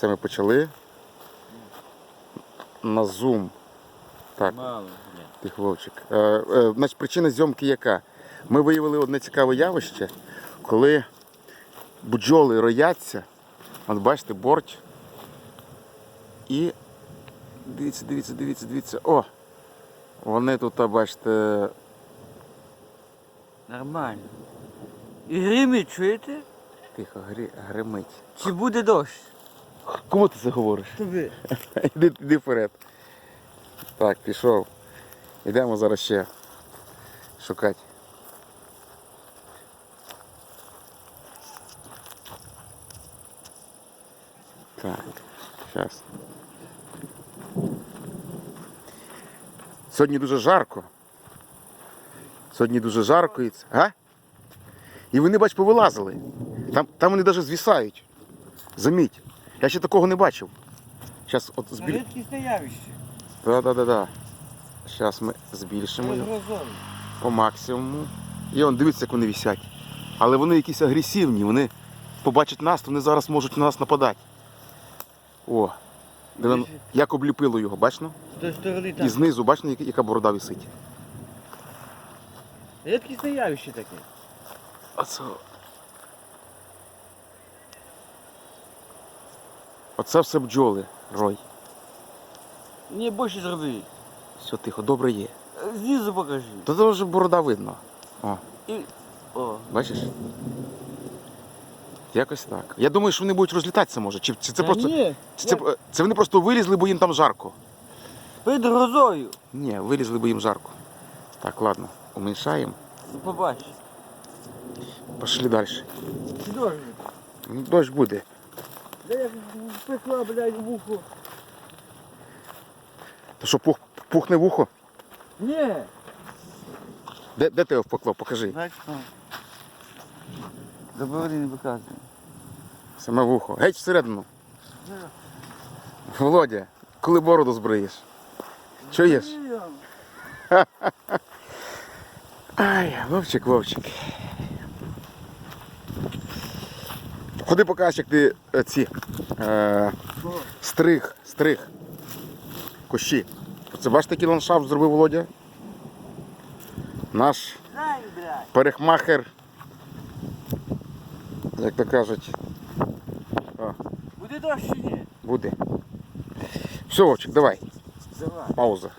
Це ми почали. На зум. Так, Мало, тих вовчик. Е, е, значить, причина зйомки яка? Ми виявили одне цікаве явище, коли бджоли рояться, от бачите, борт. І дивіться, дивіться, дивіться, дивіться. О! Вони тут, бачите, Нормально. І гримить, чуєте? тихо, гри, гримить. Чи буде дощ? Кому ти це говориш? Тобі. Іди, іди вперед. Так, пішов. Йдемо зараз ще шукати. Так, зараз. Сьогодні дуже жарко. Сьогодні дуже жарко і це. А? І вони, бач, повилазили. Там, там вони навіть звісають. Заміть. Я ще такого не бачив. Зараз от збіль... Рідкісне явище. Да, да, да, да. Зараз ми збільшимо його по максимуму. І он дивіться, як вони висять. Але вони якісь агресивні, вони побачать нас, то вони зараз можуть на нас нападати. О, диви, як обліпило його, бачно? І знизу, бачно, яка- яка борода висить. Рідкісне явище таке. Оце. Оце все бджоли, рой. Ні, більше зроби. Все тихо, добре є. Знизу покажи. Та це вже борода видно. О, І... О. бачиш? Якось так. Я думаю, що вони будуть розлітатися, може. Чи, чи це Та просто. Ні, Чи це, це вони просто вилізли, бо їм там жарко. під грозою. Ні, вилізли, бо їм жарко. Так, ладно, уменьшаємо. Ну, Побач. Пішли далі. Художник. Ну, дощ буде. Да я пекла, блядь, вухо. То що пух, пухне вухо? Ні. Де, де ти його впекло? Покажи. Бач, о. До не показує. Саме вухо. Геть всередину. Володя, коли бороду збриєш? Чуєш? Ай, Вовчик, Вовчик. Ходи покажеш, як ти е, ці е, стриг, стриг. Кущі. Це бачите, який ландшафт зробив Володя? Наш парикмахер. Як то кажуть, Буде дощ чи ні? буде. Все, Вовчик, давай. Давай. Пауза.